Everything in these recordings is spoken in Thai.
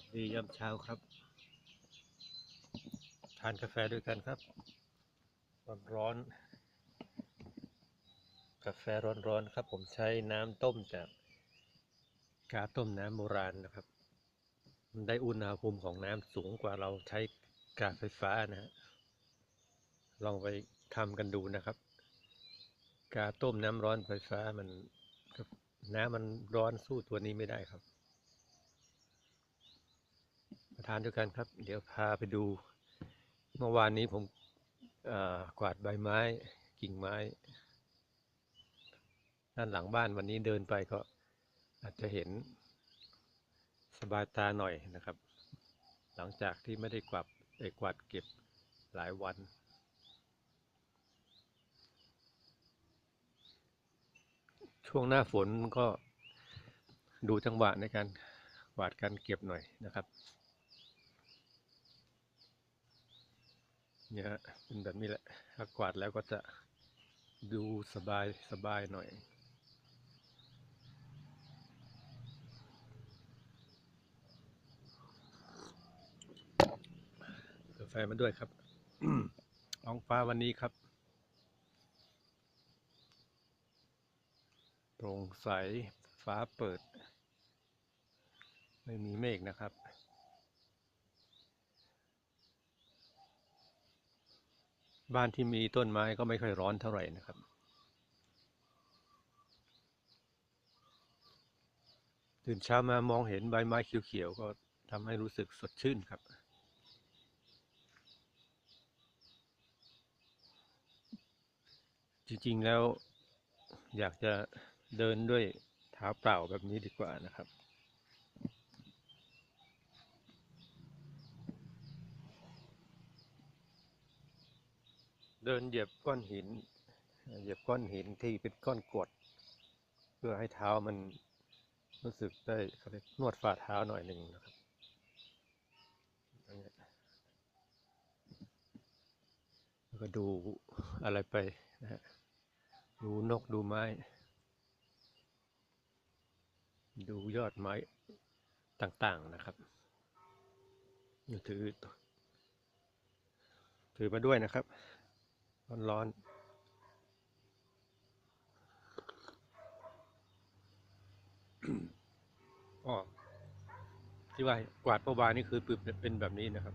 วัสดียามเช้าครับ ทานกาแฟด้วยกันครับ ร้อนร้อน กาแฟร้อนร้อนๆครับ ผมใช้น้ำต้มจากกาต้มน้ำโบราณนะครับมันได้อุณหภูมิของน้ำสูงกว่าเราใช้กาไฟฟ้านะฮะ ลองไปทำกันดูนะครับ กาต้มน้ำร้อนไฟฟ้ามันน้ำมันร้อนสู้ตัวนี้ไม่ได้ครับ มาทานด้วยกันครับ เดี๋ยวพาไปดู เมื่อวานนี้ผมกวาดใบไม้กิ่งไม้ ด้านหลังบ้านวันนี้เดินไปก็อาจจะเห็นสบายตาหน่อยนะครับ หลังจากที่ไม่ได้กวาดเอกวาดเก็บหลายวันช่วงหน้าฝนก็ดูจังหวะในการกวาดการเก็บหน่อยนะครับ เนี่ยฮะเป็นแบบนี้แหละถ้ากวาดแล้วก็จะดูสบายสบายหน่อย กาแฟมาด้วยครับท้องฟ้าวันนี้ครับโปร่งใสฟ้าเปิด ไม่มีเมฆนะครับ บ้านที่มีต้นไม้ก็ไม่ค่อยร้อนเท่าไหร่นะครับ ตื่นเช้ามามองเห็นใบไม้เขียวๆก็ทำให้รู้สึกสดชื่นครับ จริงๆแล้วอยากจะเดินด้วยเท้าเปล่าแบบนี้ดีกว่านะครับ ดินเหยียบก้อนหิน เหยียบก้อนหินที่เป็นก้อนกรวดเพื่อให้เท้ามันรู้สึกได้เขาเรียกนวดฝ่าเท้าหน่อยหนึ่งนะครับแล้วก็ดูอะไรไปนะฮะดูนกดูไม้ ดูยอดไม้ต่างๆนะครับถือถือมาด้วยนะครับ ร้อนอ๋อที่ว่ากวาดเมื่อวานนี่คือเป็นแบบนี้นะครับ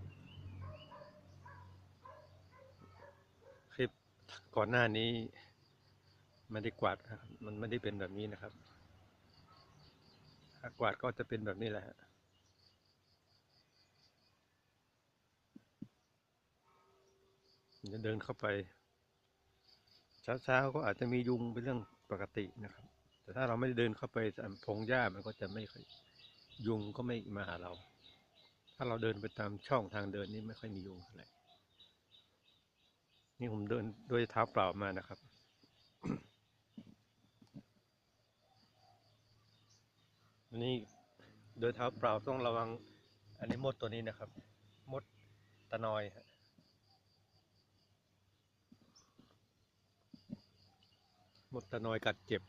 คลิปก่อนหน้านี้ไม่ได้กวาดครับ มันไม่ได้เป็นแบบนี้นะครับถ้ากวาดก็จะเป็นแบบนี้แหละฮะจะเดินเข้าไป เช้าๆก็อาจจะมียุงเป็นเรื่องปกตินะครับ แต่ถ้าเราไม่ได้เดินเข้าไปพงหญ้ามันก็จะไม่ค่อยยุงก็ไม่มาหาเรา ถ้าเราเดินไปตามช่องทางเดินนี้ไม่ค่อยมียุงเท่าไหร่นี่ผมเดินด้วยเท้าเปล่ามานะครับนนี้เดินเท้าเปล่าต้องระวังอันนี้มดตัวนี้นะครับ มดตะนอยฮะ มดตะนอยกัดเจ็บ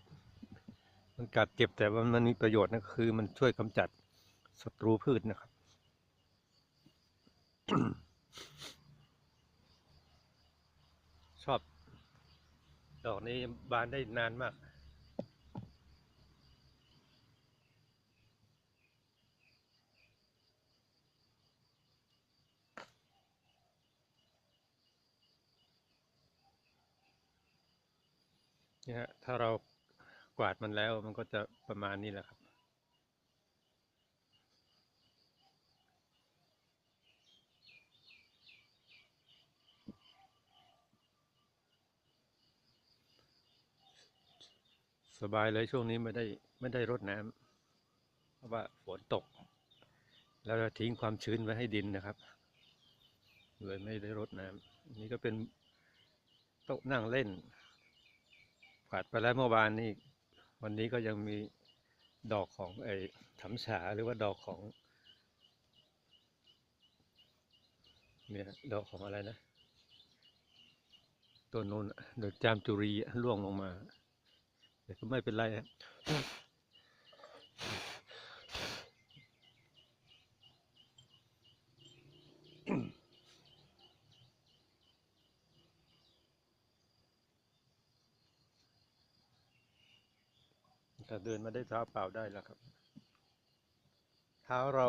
มันกัดเจ็บแต่ว่ามันมีประโยชน์นะคือ มันช่วยกำจัดศัตรูพืชนะครับชอบ ดอกนี้บานได้นานมาก เนี่ยฮะถ้าเรากวาด มันแล้วมันก็จะประมาณนี้แหละครับ สบายเลยช่วงนี้ไม่ได้ไม่ได้รดน้ำเพราะว่าฝนตก แล้วเราทิ้งความชื้นไว้ให้ดินนะครับเลยไม่ได้รดน้ำนี่ก็เป็นโต๊ะนั่งเล่นกวาดไปแล้วเมื่อวานนี้ วันนี้ก็ยังมีดอกของไอ้ถำฉาหรือว่าดอกของเนี่ยดอกของอะไรนะ ตัวนู้นดอกจามจุรีร่วงลงมา แต่ก็ไม่เป็นไรฮะ เดินมาได้เท้าเปล่าได้แล้วครับ เท้าเรา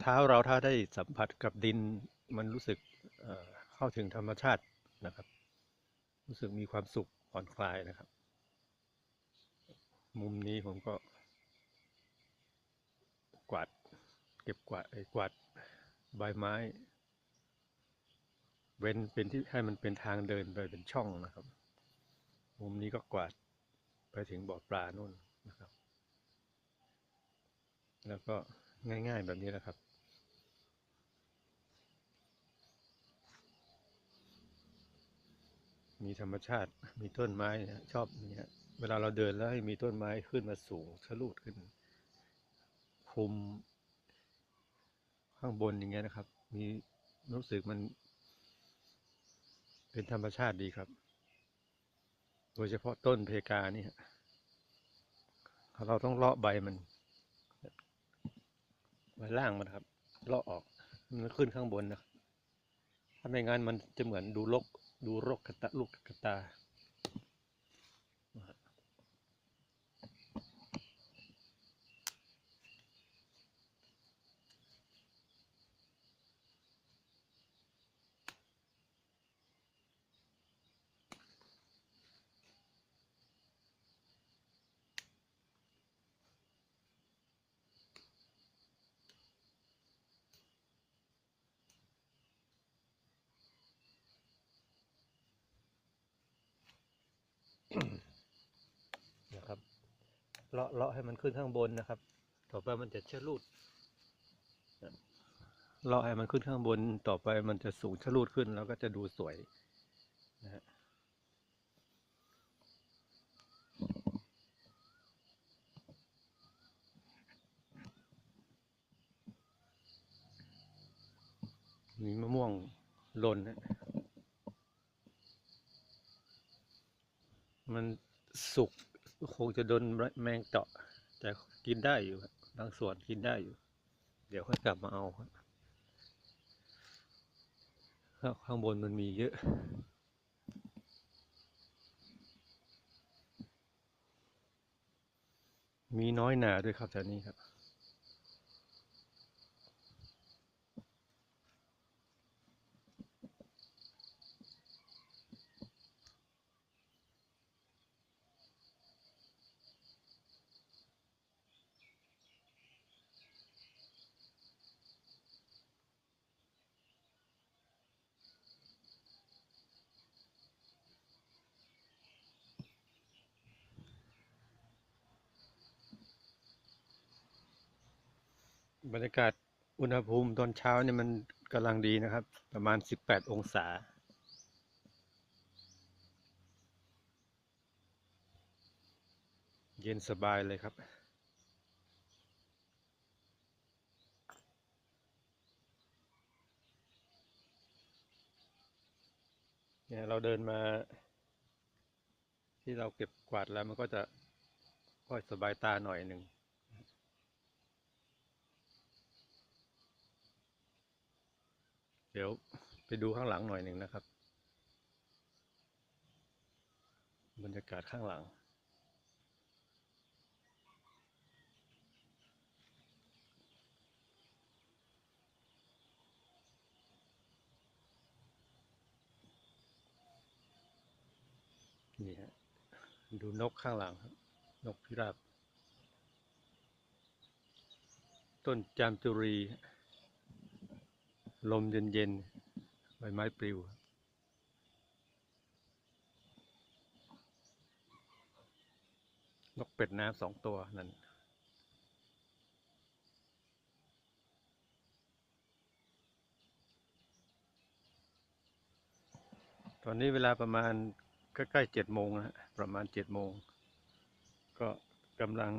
เท้าเราถ้าได้สัมผัสกับดินมันรู้สึกเอ่อเข้าถึงธรรมชาตินะครับ รู้สึกมีความสุขผ่อนคลายนะครับ มุมนี้ผมก็ กวาดเก็บกวาดไอ้กวาดใบไม้ เว้นเป็นที่ให้มันเป็นทางเดินไปเป็นช่องนะครับ มุมนี้ก็กวาดไปถึงบ่อปลานู่น นะครับ แล้วก็ง่ายๆแบบนี้แหละครับมีธรรมชาติ มีต้นไม้เนี่ยชอบอย่างเนี้ยเวลาเราเดินแล้วให้มีต้นไม้ขึ้นมาสูงชะลูดขึ้นคุมข้างบนอย่างเงี้ยนะครับ มีรู้สึกมัน เป็นธรรมชาติดีครับ โดยเฉพาะต้นเพกานี่ฮะ เราต้องเลาะใบมันใบล่างมันครับ เลาะออก มันขึ้นข้างบนนะ ถ้าไม่งั้นมันจะเหมือนดูลก ดูรกกระตาลูกกระตา เลาะเลาะให้มันขึ้นข้างบนนะครับ ต่อไปมันจะชะลูดเลาะให้มันขึ้นข้างบน ต่อไปมันจะสูงชะลูดขึ้น แล้วก็จะดูสวยนะฮะมีมะม่วงหล่นนะมันสุก คงจะโดนแมงเจาะ แต่กินได้อยู่บางส่วนกินได้อยู่ เดี๋ยวค่อยกลับมาเอาครับข้างข้างบนมันมีเยอะมีน้อยหนาด้วยครับแถวนี้ครับ บรรยากาศอุณหภูมิตอนเช้าเนี่ยมันกำลังดีนะครับ ประมาณ 18 องศา เย็นสบายเลยครับ เนี่ยเราเดินมา ที่เราเก็บกวาดแล้วมันก็จะค่อยสบายตาหน่อยหนึ่ง เดี๋ยวไปดูข้างหลังหน่อยหนึ่งนะครับ บรรยากาศข้างหลัง นี่ฮะ ดูนกข้างหลังครับ นกพิราบ ต้นจามจุรี ลมเย็นๆ ใบไม้ปลิว นกเป็ดน้ำสองตัวนั่นตอนนี้เวลาประมาณใกล้ๆเจ็ดโมงนะประมาณเจ็ดโมง ก็กำลัง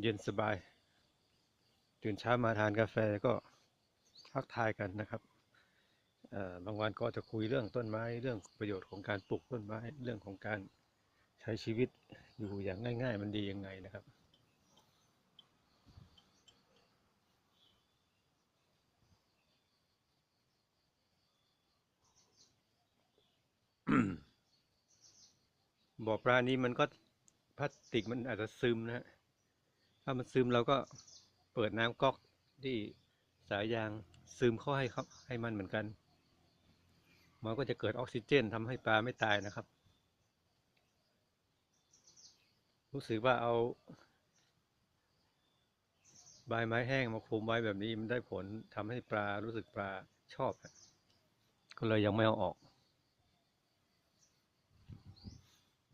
เย็นสบาย ตื่นเช้ามาทานกาแฟก็ ทักทายกันนะครับบางวันก็จะคุยเรื่องต้นไม้เรื่องประโยชน์ของการปลูกต้นไม้เรื่องของการใช้ชีวิตอยู่อย่างง่าย ๆ มันดียังไงนะครับ บ่อปลานี้มันก็พลาสติกมันอาจจะซึมนะฮะถ้ามันซึมเราก็เปิดน้ำก๊อกที่สายยาง ซึมเข้าให้ครับ ให้มันเหมือนกัน มันก็จะเกิดออกซิเจนทำให้ปลาไม่ตายนะครับ รู้สึกว่าเอาใบไม้แห้งมาคลุมไว้แบบนี้มันได้ผลทำให้ปลารู้สึกปลาชอบ ก็เลยยังไม่เอาออก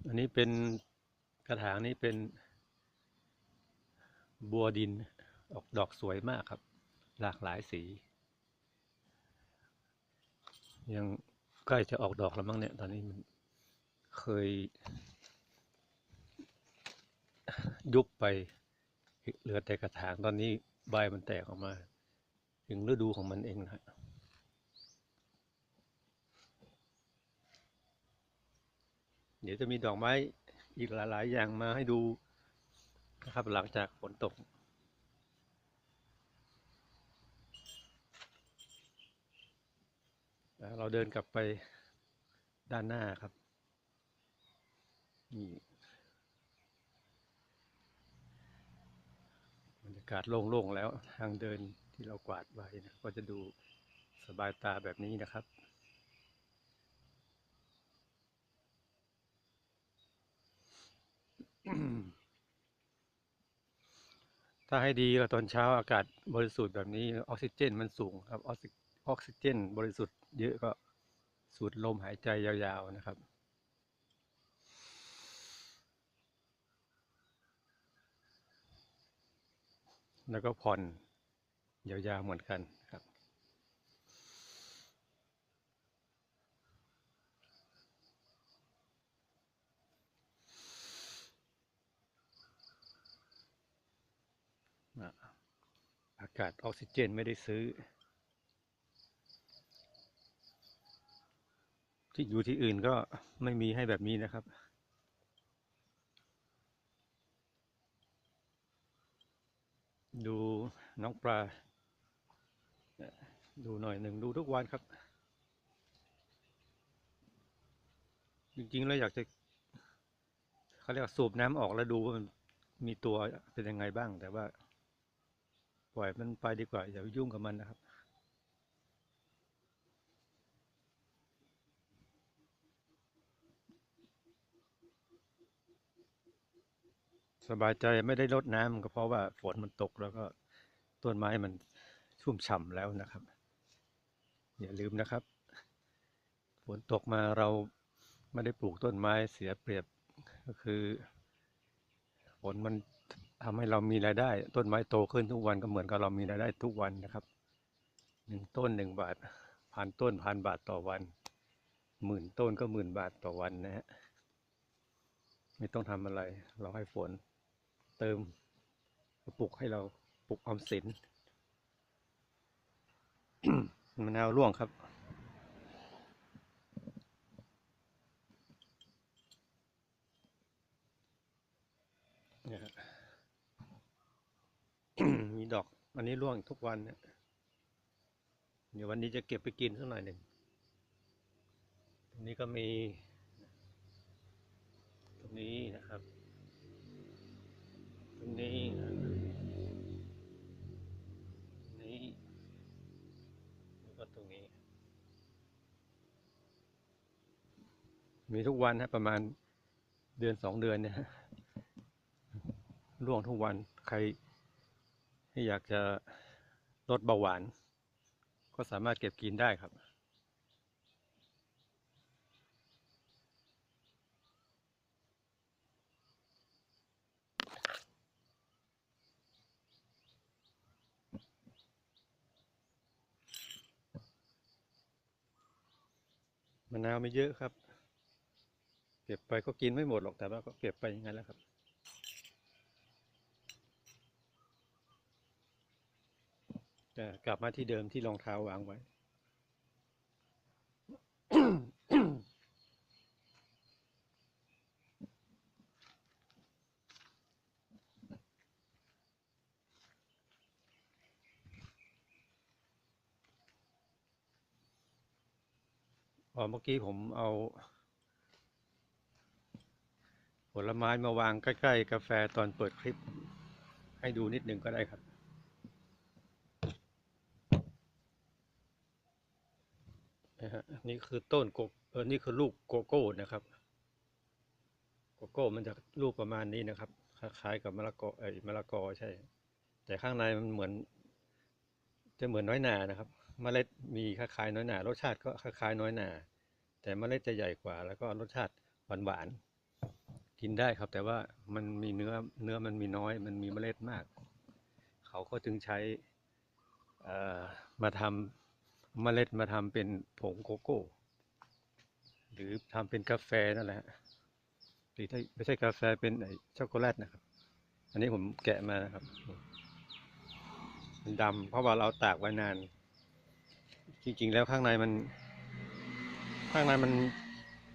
อันนี้เป็นกระถางนี้เป็นบัวดินออกดอกสวยมากครับ หลากหลายสี ยังใกล้จะออกดอกแล้วมั้งเนี่ย ตอนนี้มันเคย ยุบไปเหลือแต่กระถางตอนนี้ใบมันแตกออกมา ถึงฤดูของมันเองนะเดี๋ยวจะมีดอกไม้อีกหลาย ๆ อย่างมาให้ดูนะครับหลังจากฝนตก เราเดินกลับไปด้านหน้าครับ นี่บรรยากาศโล่งๆแล้วทางเดินที่เรากวาดไว้นะก็จะดูสบายตาแบบนี้นะครับถ้าให้ดีก็ตอนเช้าอากาศบริสุทธิ์แบบนี้ออกซิเจนมันสูงครับออกซิเจนบริสุทธิ์ เยอะก็สูดลมหายใจยาวๆนะครับ แล้วก็ผ่อนยาวๆเหมือนกันครับ อากาศออกซิเจนไม่ได้ซื้อ ที่อยู่ที่อื่นก็ไม่มีให้แบบนี้นะครับ ดูน้องปลา ดูหน่อยหนึ่งดูทุกวันครับ จริงๆแล้วอยากจะเขาเรียกสูบน้ำออกแล้วดูว่ามันมีตัวเป็นยังไงบ้าง แต่ว่า ปล่อยมันไปดีกว่า อย่าไปยุ่งกับมันนะครับ สบายใจไม่ได้รดน้ำก็เพราะว่าฝนมันตกแล้วก็ต้นไม้มันชุ่มฉ่ำแล้วนะครับ อย่าลืมนะครับ ฝนตกมาเราไม่ได้ปลูกต้นไม้เสียเปรียบก็คือฝนมันทำให้เรามีรายได้ ต้นไม้โตขึ้นทุกวันก็เหมือนกับเรามีรายได้ทุกวันนะครับหนึ่งต้นหนึ่งบาทพันต้นพันบาทต่อวันหมื่นต้นก็หมื่นบาทต่อวันนะฮะไม่ต้องทำอะไร เราให้ฝน เติมปลุกให้เราปลุกออมสินมะนาวร่วงครับเนี่ยมีดอกอันนี้ร่วงทุกวันเนี่ยเดี๋ยววันนี้จะเก็บไปกินสักหน่อยหนึ่งตรงนี้ก็มี ตรงนี้นะครับ นี้นะตรงนี้แล้วก็ตรงนี้ มีทุกวันฮะประมาณเดือนสองเดือนเนี่ยร่วงทุกวันใครที่อยากจะลดเบาหวาน ก็สามารถเก็บกินได้ครับ มะนาวไม่เยอะครับ เก็บไปก็กินไม่หมดหรอกแต่ว่าก็เก็บไปอย่างนั้นแล้วครับ กลับมาที่เดิมที่รองเท้าวางไว้ อ๋อเมื่อกี้ผมเอา ผลไม้มาวางใกล้ ๆ กาแฟตอนเปิดคลิป ให้ดูนิดนึงก็ได้ครับนะฮะนี่คือต้นโกเออนี่คือลูกโกโก้นะครับ โกโก้มันจะลูกประมาณนี้นะครับ คล้ายๆกับมะละกอไอ้มะละกอใช่ แต่ข้างในมันเหมือน จะเหมือนน้อยหนานะครับ เมล็ดมีคล้ายๆน้อยหนารสชาติก็คล้ายๆน้อยหนา แต่เมล็ดจะใหญ่กว่า แล้วก็รสชาติหวานๆกินได้ครับ แต่ว่ามันมีเนื้อเนื้อมันมีน้อย มันมีเมล็ดมาก เขาก็จึงใช้เอ่อมาทำเมล็ดมาทำเป็นผงโกโก้ หรือทำเป็นกาแฟนั่นแหละหรือไม่ใช่กาแฟเป็นไอช็อกโกแลตนะครับ อันนี้ผมแกะมานะครับมันดำเพราะว่าเราตากไว้นาน จริง ๆ แล้วข้างในมัน ข้างในมัน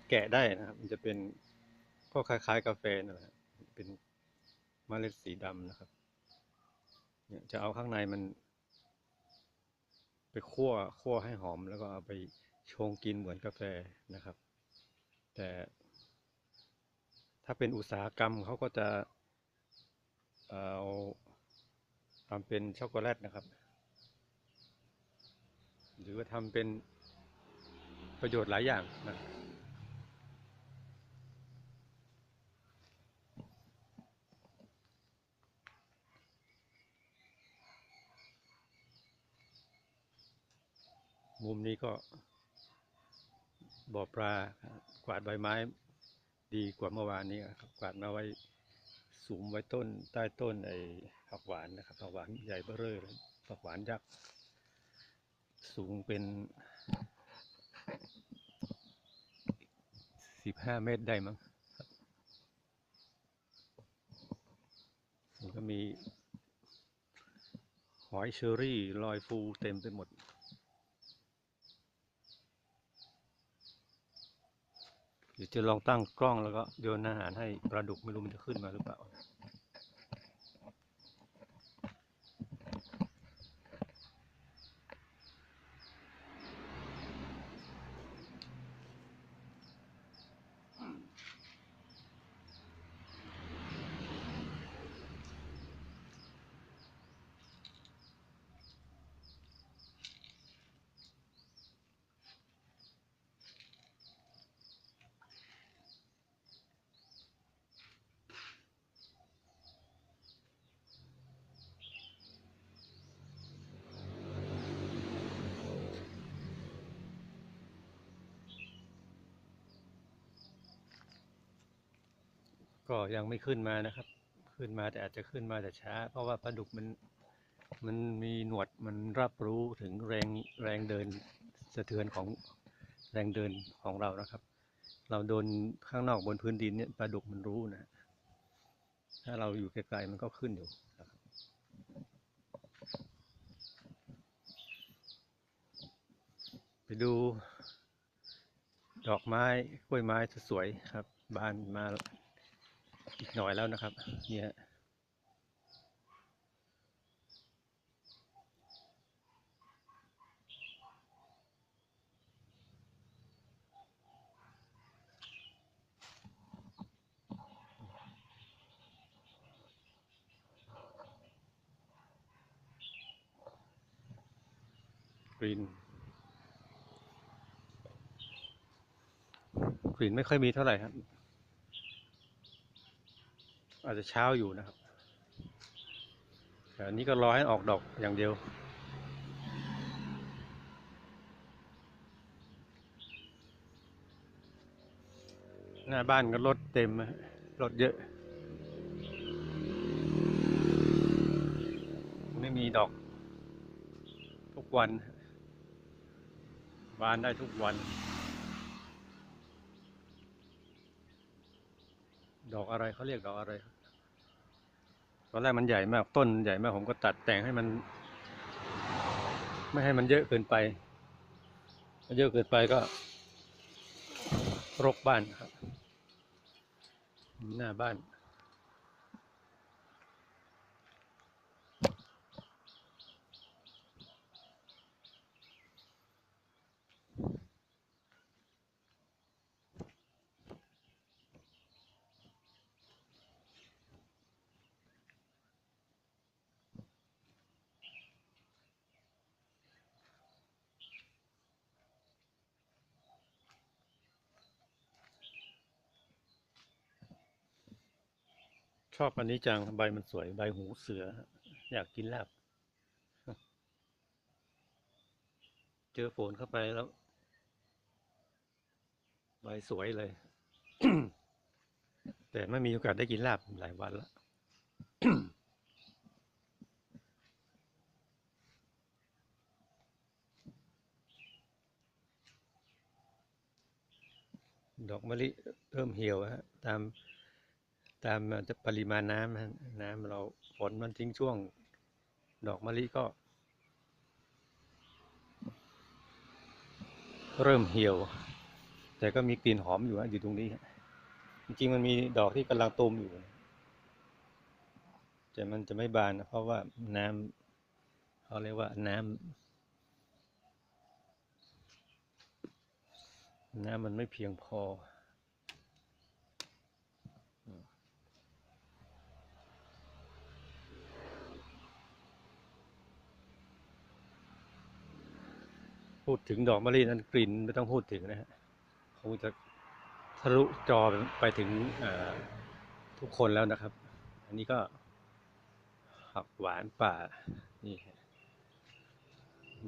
แกะได้นะครับ มันจะเป็นพวกคล้าย ๆ กาแฟนั่นแหละเป็นเมล็ดสีดำนะครับ เนี่ยจะเอาข้างในมัน ไปคั่วคั่วให้หอม แล้วก็เอาไปชงกินเหมือนกาแฟนะครับ แต่ ถ้าเป็นอุตสาหกรรมเขาก็จะเอาทำเป็นช็อกโกแลตนะครับ หรือว่าทำเป็นประโยชน์หลายอย่างนะมุมนี้ก็บ่อปลากวาดใบไม้ดีกว่าเมื่อวานนี้ครับกวาดมาไว้สูงไว้ต้นใต้ต้นไอ้ผักหวานนะครับผักหวานใหญ่เบ้อเร่อเลยผักหวานยักษ์ สูงเป็นสิบห้าเมตรได้มั้งครับมันก็มีหอยเชอรี่ลอยฟูเต็มไปหมด เดี๋ยวจะลองตั้งกล้องแล้วก็โยนอาหารให้ปลาดุกไม่รู้มันจะขึ้นมาหรือเปล่า ก็ยังไม่ขึ้นมานะครับ ขึ้นมาแต่อาจจะขึ้นมาแต่ช้า เพราะว่าปลาดุกมันมันมีหนวดมันรับรู้ถึงแรงแรงเดินสะเทือนของแรงเดินของเรานะครับ เราโดนข้างนอกบนพื้นดินเนี่ยปลาดุกมันรู้นะ ถ้าเราอยู่ไกลๆมันก็ขึ้นอยู่ไปดู ดอกไม้กล้วยไม้สวยๆครับ บานมา อีกหน่อยแล้วนะครับ เนี่ยกรีนกรีนไม่ค่อยมีเท่าไหร่ครับ อาจจะเช้าอยู่นะครับแต่อันนี้ก็รอให้ออกดอกอย่างเดียว หน้าบ้านก็รถเต็มอะรถเยอะ ไม่มีดอก ทุกวันบานได้ทุกวัน ดอกอะไรเขาเรียกดอกอะไร ตอนแรกมันใหญ่มากต้นใหญ่มากผมก็ตัดแต่งให้มัน ไม่ให้มันเยอะเกินไปถ้าเยอะเกินไปก็ รกบ้านครับหน้าบ้าน ชอบอันนี้จังใบมันสวยใบหูเสือ อยากกินลาบ เจอฝนเข้าไปแล้ว ใบสวยเลย แต่ไม่มีโอกาสได้กินลาบหลายวันแล้วดอกมะลิเริ่มเหี่ยวฮะตาม ตามปริมาณน้ำฮะน้ำเราฝนมันทิ้งช่วง ดอกมะลิก็ เริ่มเหี่ยว แต่ก็มีกลิ่นหอมอยู่อยู่ตรงนี้ฮะจริงๆมันมีดอกที่กำลังตูมอยู่แต่มันจะไม่บานเพราะว่าน้ำเขาเรียกว่าน้ำน้ำมันไม่เพียงพอ พูดถึงดอกมะลินั้นกลิ่นไม่ต้องพูดถึงนะฮะคงจะทะลุจอไปถึงทุกคนแล้วนะครับ อันนี้ก็ผักหวานป่านี่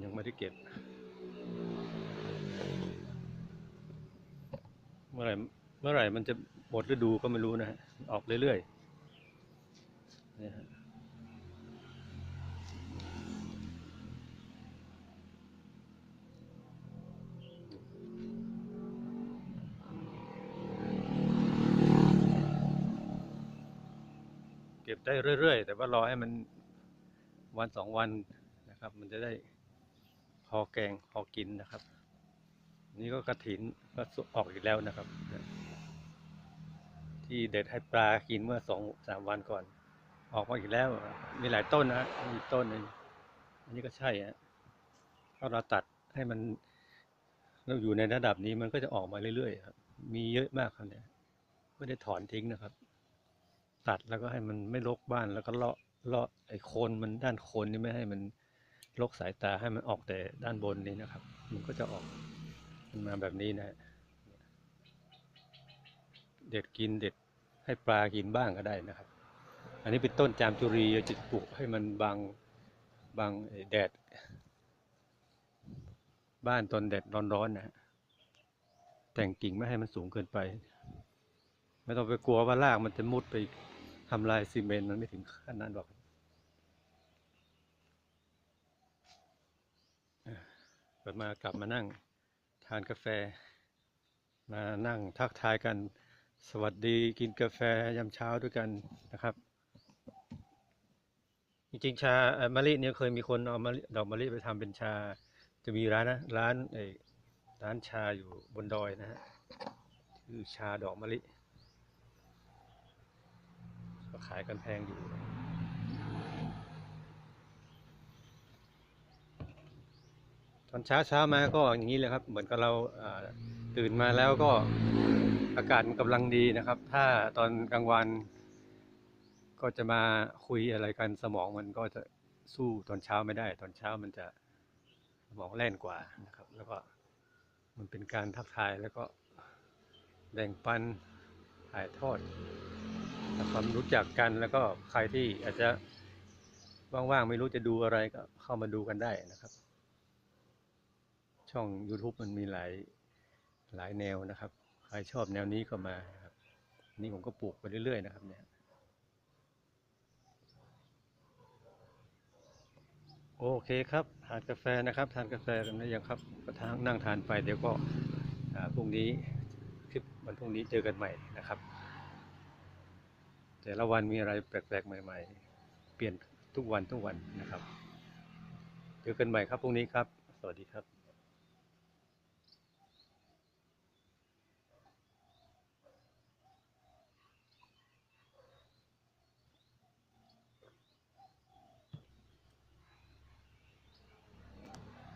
ยังไม่ได้เก็บ เมื่อไหร่เมื่อไหร่มันจะหมดฤดูก็ไม่รู้นะฮะออกเรื่อยๆนี่ฮะ ได้เรื่อย ๆ แต่ว่ารอให้มันวันสองวันนะครับ มันจะได้พอแกงพอกินนะครับ นี่ก็กระถินก็ออกอีกแล้วนะครับ ที่เด็ดให้ปลากินเมื่อสองสามวันก่อน ออกมาอีกแล้ว มีหลายต้นนะมีต้นหนึ่งอันนี้ก็ใช่ฮะถ้าเราตัดให้มันเราอยู่ในระดับนี้มันก็จะออกมาเรื่อยๆครับมีเยอะมากครับเนี่ยไม่ได้ถอนทิ้งนะครับ ตัดแล้วก็ให้มันไม่รกบ้านแล้วก็เลาะเลาะไอ้โคนมันด้านโคนนี่ไม่ให้มันรกสายตาให้มันออกแต่ด้านบนนี้นะครับ มันก็จะออกมันมาแบบนี้นะ เด็ดกินเด็ดให้ปลากินบ้างก็ได้นะครับ อันนี้เป็นต้นจามจุรีจะปลูกให้มันบางบางแดด บ้านตอนแดดร้อนๆนะฮะแต่งกิ่งไม่ให้มันสูงเกินไป ไม่ต้องไปกลัวว่า รากมันจะมุดไป ทำลายซีเมนต์มันไม่ถึงขั้นนั้นหรอกเกิดมากลับมานั่งทานกาแฟ มานั่งทักทายกัน สวัสดีกินกาแฟยามเช้าด้วยกันนะครับ จริงๆชาเมะลิเนี่ยเคยมีคนเอามะดอกมะลิไปทำเป็นชา จะมีร้านนะร้านไอ้ร้านชาอยู่บนดอยนะฮะชื่อชาดอกมะลิ ก็ขายกันแพงอยู่ตอนเช้าเช้ามาก็อย่างนี้เลยครับ เหมือนกับเราตื่นมาแล้วก็อากาศมันกำลังดีนะครับ ถ้าตอนกลางวัน ก็จะมาคุยอะไรกันสมองมันก็จะสู้ตอนเช้าไม่ได้ ตอนเช้ามันจะสมองแล่นกว่านะครับ แล้วก็มันเป็นการทักทายแล้วก็แบ่งปันถ่ายทอด ความรู้จักกันแล้วก็ใครที่อาจจะว่างๆไม่รู้จะดูอะไรก็เข้ามาดูกันได้นะครับ ช่อง YouTube มันมีหลายหลายแนวนะครับ ใครชอบแนวนี้ก็มาครับนี่ผมก็ปลูกไปเรื่อย ๆ นะครับเนี่ยโอเคครับทานกาแฟนะครับ ทานกาแฟกันได้ยังครับก็ทางนั่งทานไปเดี๋ยวก็พรุ่งนี้คลิปวันพรุ่งนี้เจอกันใหม่นะครับ แต่ละวันมีอะไรแปลกๆ ใหม่ ๆ เปลี่ยนทุกวันทุกวันนะครับ เจอกันใหม่ครับพรุ่งนี้ครับ สวัสดีครับ